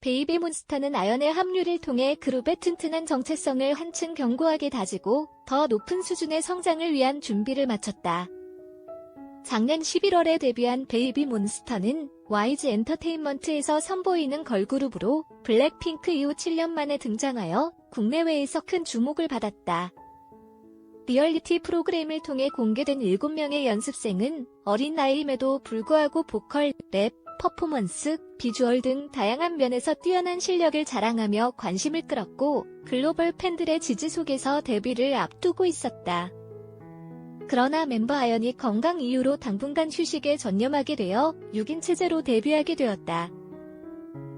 베이비 몬스터는 아연의 합류를 통해 그룹의 튼튼한 정체성을 한층 견고하게 다지고 더 높은 수준의 성장을 위한 준비를 마쳤다. 작년 11월에 데뷔한 베이비 몬스터는 와이즈 엔터테인먼트에서 선보이는 걸그룹으로 블랙핑크 이후 7년 만에 등장하여 국내외에서 큰 주목을 받았다. 리얼리티 프로그램을 통해 공개된 7명의 연습생은 어린 나이임에도 불구하고 보컬, 랩, 퍼포먼스, 비주얼 등 다양한 면에서 뛰어난 실력을 자랑하며 관심을 끌었고 글로벌 팬들의 지지 속에서 데뷔를 앞두고 있었다. 그러나 멤버 아연이 건강 이유로 당분간 휴식에 전념하게 되어 6인 체제로 데뷔하게 되었다.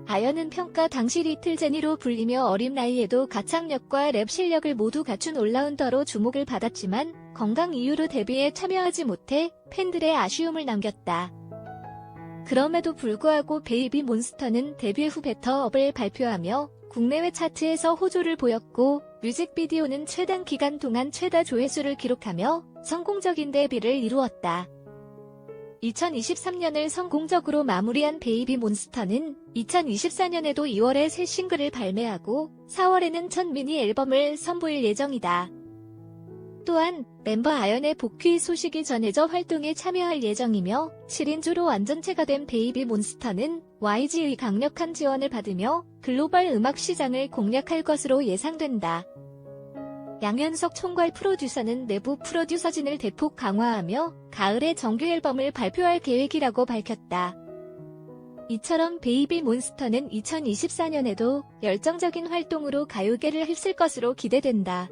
아연은 평가 당시 리틀 제니로 불리며 어린 나이에도 가창력과 랩 실력을 모두 갖춘 올라운더로 주목을 받았지만 건강 이유로 데뷔에 참여하지 못해 팬들의 아쉬움을 남겼다. 그럼에도 불구하고 베이비 몬스터는 데뷔 후 베터업을 발표하며 국내외 차트에서 호조를 보였고 뮤직비디오는 최단 기간 동안 최다 조회수를 기록하며 성공적인 데뷔를 이루었다. 2023년을 성공적으로 마무리한 베이비 몬스터는 2024년에도 2월에 새 싱글을 발매하고 4월에는 첫 미니 앨범을 선보일 예정이다. 또한 멤버 아연의 복귀 소식이 전해져 활동에 참여할 예정이며 7인조로 완전체가 된 베이비 몬스터는 YG의 강력한 지원을 받으며 글로벌 음악 시장을 공략할 것으로 예상된다. 양현석 총괄 프로듀서는 내부 프로듀서진을 대폭 강화하며 가을에 정규 앨범을 발표할 계획이라고 밝혔다. 이처럼 베이비 몬스터는 2024년에도 열정적인 활동으로 가요계를 휩쓸 것으로 기대된다.